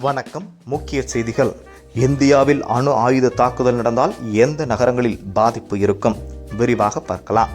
வணக்கம். முக்கிய செய்திகள். இந்தியாவில் அணு ஆயுத தாக்குதல் நடந்தால் எந்த நகரங்களில் பாதிப்பு இருக்கும்? விரிவாக பார்க்கலாம்.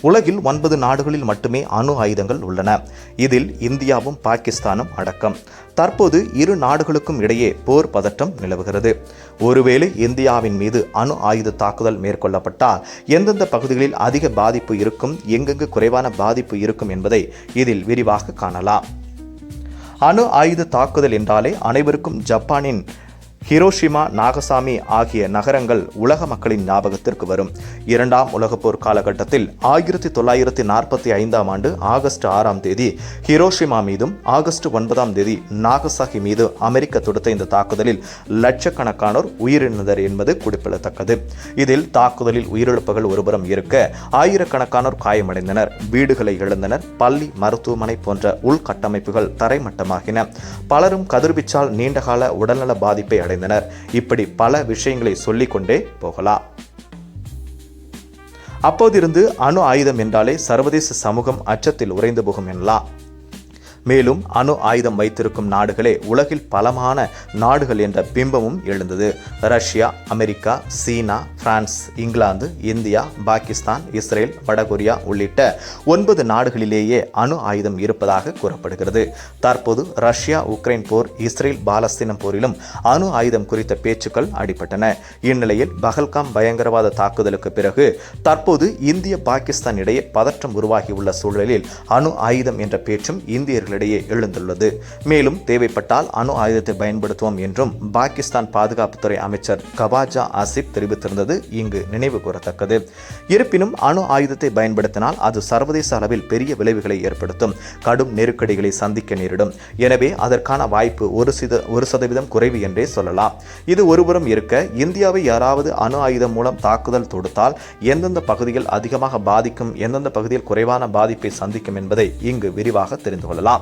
உலகில் ஒன்பது நாடுகளில் மட்டுமே அணு ஆயுதங்கள் உள்ளன. இதில் இந்தியாவும் பாகிஸ்தானும் அடக்கம். தற்போது இரு நாடுகளுக்கும் இடையே போர் பதட்டம் நிலவுகிறது. ஒருவேளை இந்தியாவின் மீது அணு ஆயுத தாக்குதல் மேற்கொள்ளப்பட்டால் எந்தெந்த பகுதிகளில் அதிக பாதிப்பு இருக்கும் எங்கெங்கு குறைவான பாதிப்பு இருக்கும் என்பதை இதில் விரிவாக காணலாம். அணு ஆயுத தாக்குதல் என்றாலே அனைவருக்கும் ஜப்பானின் ஹிரோஷிமா நாகசாமி ஆகிய நகரங்கள் உலக மக்களின் ஞாபகத்திற்கு வரும். இரண்டாம் உலகப் போர் காலகட்டத்தில் ஆயிரத்தி தொள்ளாயிரத்தி நாற்பத்தி ஐந்தாம் ஆண்டு ஆகஸ்ட் ஆறாம் தேதி ஹிரோஷிமா மீதும் ஆகஸ்ட் ஒன்பதாம் தேதி நாகசாகி மீது அமெரிக்க தொடுத்த இந்த தாக்குதலில் லட்சக்கணக்கானோர் உயிரிழந்தனர் என்பது குறிப்பிடத்தக்கது. இதில் தாக்குதலில் உயிரிழப்புகள் ஒருபுறம் இருக்க ஆயிரக்கணக்கானோர் காயமடைந்தனர். வீடுகளை இழந்தனர். பள்ளி மருத்துவமனை போன்ற உள்கட்டமைப்புகள் தரைமட்டமாகின. பலரும் கதிர்வீச்சால் நீண்டகால உடல்நல பாதிப்பை அடைந்தனர். இப்படி பல விஷயங்களை சொல்லிக்கொண்டே போகலாம் அப்போதிருந்து அணு ஆயுதம் என்றாலே சர்வதேச சமூகம் அச்சத்தில் உறைந்து போகும் எனலாம் மேலும் அணு ஆயுதம் வைத்திருக்கும் நாடுகளே உலகில் பலமான நாடுகள் என்ற பிம்பமும் எழுந்தது. Russia America China France England India Pakistan Israel வடகொரியா உள்ளிட்ட ஒன்பது நாடுகளிலேயே அணு ஆயுதம் இருப்பதாக கூறப்படுகிறது. தற்போது ரஷ்யா உக்ரைன் போர் இஸ்ரேல் பாலஸ்தீனம் போரிலும் அணு ஆயுதம் குறித்த பேச்சுக்கள் அடிபட்டன. இந்நிலையில் பகல்காம் பயங்கரவாத தாக்குதலுக்கு பிறகு தற்போது இந்திய பாகிஸ்தான் இடையே பதற்றம் உருவாகியுள்ள சூழலில் அணு ஆயுதம் என்ற பேச்சும் இந்தியர்கள் நாடுகளிடையே எழுந்துள்ளது. மேலும் தேவைப்பட்டால் அணு ஆயுதத்தை பயன்படுத்துவோம் என்றும் பாகிஸ்தான் பாதுகாப்புத்துறை அமைச்சர் கவாஜா ஆசிப் தெரிவித்திருந்தது இங்கு நினைவு கூறத்தக்கது. இருப்பினும் அணு ஆயுதத்தை பயன்படுத்தினால் அது சர்வதேச அளவில் பெரிய விளைவுகளை ஏற்படுத்தும் கடும் நெருக்கடிகளை சந்திக்க நேரிடும். எனவே அதற்கான வாய்ப்பு ஒரு சித ஒரு சதவீதம் குறைவு என்றே சொல்லலாம். இது ஒருபுறம் இருக்க இந்தியாவை யாராவது அணு ஆயுதம் மூலம் தாக்குதல் தொடுத்தால் எந்தெந்த பகுதிகள் அதிகமாக பாதிக்கும் எந்தெந்த பகுதியில் குறைவான பாதிப்பை சந்திக்கும் என்பதை இங்கு விரிவாக தெரிந்து கொள்ளலாம்.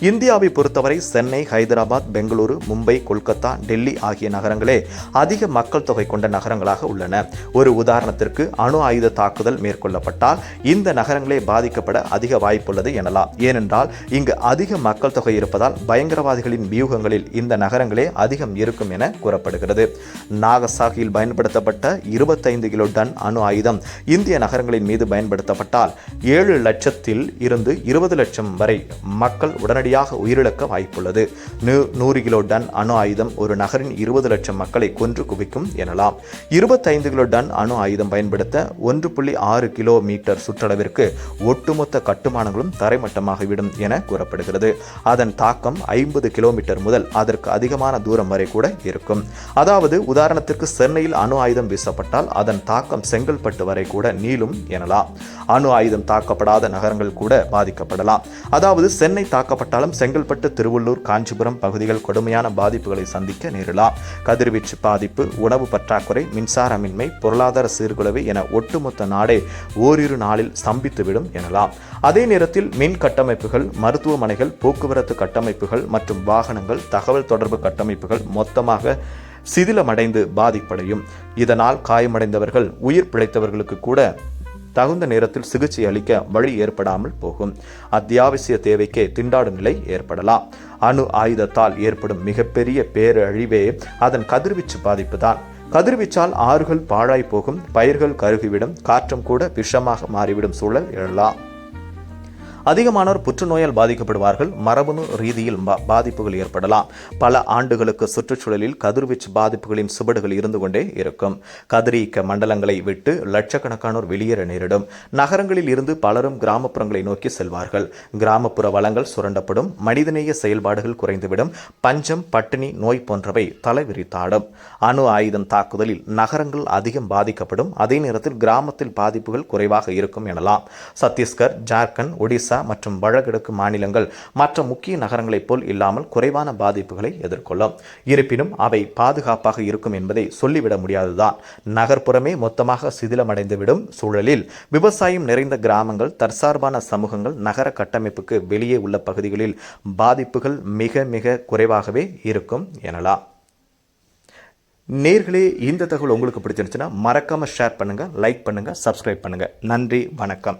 இந்தியாவை பொறுத்தவரை சென்னை ஹைதராபாத் பெங்களூரு மும்பை கொல்கத்தா டெல்லி ஆகிய நகரங்களே அதிக மக்கள் தொகை கொண்ட நகரங்களாக உள்ளன. ஒரு உதாரணத்திற்கு அணு ஆயுத தாக்குதல் மேற்கொள்ளப்பட்டால் இந்த நகரங்களே பாதிக்கப்பட அதிக வாய்ப்புள்ளது எனலாம். ஏனென்றால் இங்கு அதிக மக்கள் தொகை இருப்பதால் பயங்கரவாதிகளின் வியூகங்களில் இந்த நகரங்களே அதிகம் இருக்கும் என கூறப்படுகிறது. நாகசாகியில் பயன்படுத்தப்பட்ட இருபத்தைந்து கிலோ டன் அணு ஆயுதம் இந்திய நகரங்களின் மீது பயன்படுத்தப்பட்டால் ஏழு லட்சத்தில் இருந்து இருபது லட்சம் வரை மக்கள் உடனடியாக உயிரிழக்க வாய்ப்புள்ளது. நூறு கிலோ டன் அணு ஆயுதம் ஒரு நகரின் இருபது லட்சம் மக்களை கொன்று குவிக்கும் எனலாம். இருபத்தைந்து கிலோ டன் அணு ஆயுதம் பயன்படுத்த ஒன்று புள்ளி ஆறு கிலோ மீட்டர் சுற்றளவிற்கு ஒட்டுமொத்த கட்டுமானங்களும் தரைமட்டமாகிவிடும் என கூறப்படுகிறது. அதன் தாக்கம் ஐம்பது கிலோமீட்டர் முதல் அதற்கு அதிகமான தூரம் வரை கூட இருக்கும். அதாவது உதாரணத்திற்கு சென்னையில் அணு ஆயுதம் வீசப்பட்டால் அதன் தாக்கம் செங்கல்பட்டு வரை கூட நீளும் எனலாம். அணு ஆயுதம் தாக்கப்படாத நகரங்கள் கூட பாதிக்கப்படலாம். அதாவது சென்னை தாக்கப்பட்ட தாக்கப்பட்டாலும் செங்கல்பட்டு திருவள்ளூர் காஞ்சிபுரம் பகுதிகள் கொடுமையான பாதிப்புகளை சந்திக்க நேரலாம் கதிர்வீச்சு பாதிப்பு உணவு பற்றாக்குறை மின்சாரமின்மை பொருளாதார சீர்குலைவு என ஒட்டுமொத்த நாடே ஓரிரு நாளில் ஸ்தம்பித்துவிடும் எனலாம். அதே நேரத்தில் மின் கட்டமைப்புகள் மருத்துவமனைகள் போக்குவரத்து கட்டமைப்புகள் மற்றும் வாகனங்கள் தகவல் தொடர்பு கட்டமைப்புகள் மொத்தமாக சிதிலமடைந்து பாதிப்படையும். இதனால் காயமடைந்தவர்கள் உயிர் பிழைத்தவர்களுக்கு கூட தகுந்த நேரத்தில் சிகிச்சை அளிக்க வழி ஏற்படாமல் போகும். அத்தியாவசிய தேவைக்கே திண்டாடும் நிலை ஏற்படலாம். அணு ஆயுதத்தால் ஏற்படும் மிகப்பெரிய பேரழிவே அதன் கதிர்வீச்சு பாதிப்பு தான் கதிர்வீச்சால் ஆறுகள் பாழாய் போகும் பயிர்கள் கருகிவிடும் காற்றும் கூட விஷமாக மாறிவிடும் சூழல் எழலாம். அதிகமானோர் புற்றுநோயால் பாதிக்கப்படுவார்கள். மரபணு ரீதியில் பாதிப்புகள் ஏற்படலாம். பல ஆண்டுகளுக்கு சுற்றுச்சூழலில் கதிர்வீச்சு பாதிப்புகளின் சுவடுகள் இருந்து கொண்டே இருக்கும். கதிரியக்க மண்டலங்களை விட்டு லட்சக்கணக்கானோர் வெளியேற நேரிடும். நகரங்களில் இருந்து பலரும் கிராமப்புறங்களை நோக்கி செல்வார்கள். கிராமப்புற வளங்கள் சுரண்டப்படும். மனிதநேய செயல்பாடுகள் குறைந்துவிடும். பஞ்சம் பட்டினி நோய் போன்றவை தலைவிரித்தாடும். அணு ஆயுதம் தாக்குதலில் நகரங்கள் அதிகம் பாதிக்கப்படும். அதே நேரத்தில் கிராமத்தில் பாதிப்புகள் குறைவாக இருக்கும் எனலாம். சத்தீஸ்கர் ஜார்க்கண்ட் ஒடிசா ஒடிசா மற்றும் வடகிழக்கு மாநிலங்கள் மற்ற முக்கிய நகரங்களைப் போல் இல்லாமல் குறைவான பாதிப்புகளை எதிர்கொள்ளும். இருப்பினும் அவை பாதுகாப்பாக இருக்கும் என்பதை சொல்லிவிட முடியாதுதான் நகர்ப்புறமே மொத்தமாக சிதிலமடைந்துவிடும் சூழலில் விவசாயம் நிறைந்த கிராமங்கள் தற்சார்பான சமூகங்கள் நகர கட்டமைப்புக்கு வெளியே உள்ள பகுதிகளில் பாதிப்புகள் மிக மிக குறைவாகவே இருக்கும் எனலாம். நேர்களே இந்த தகவல் உங்களுக்கு பிடிச்சிருந்துச்சுன்னா மறக்காமல் ஷேர் பண்ணுங்கள் லைக் பண்ணுங்கள் சப்ஸ்கிரைப் பண்ணுங்கள் நன்றி வணக்கம்.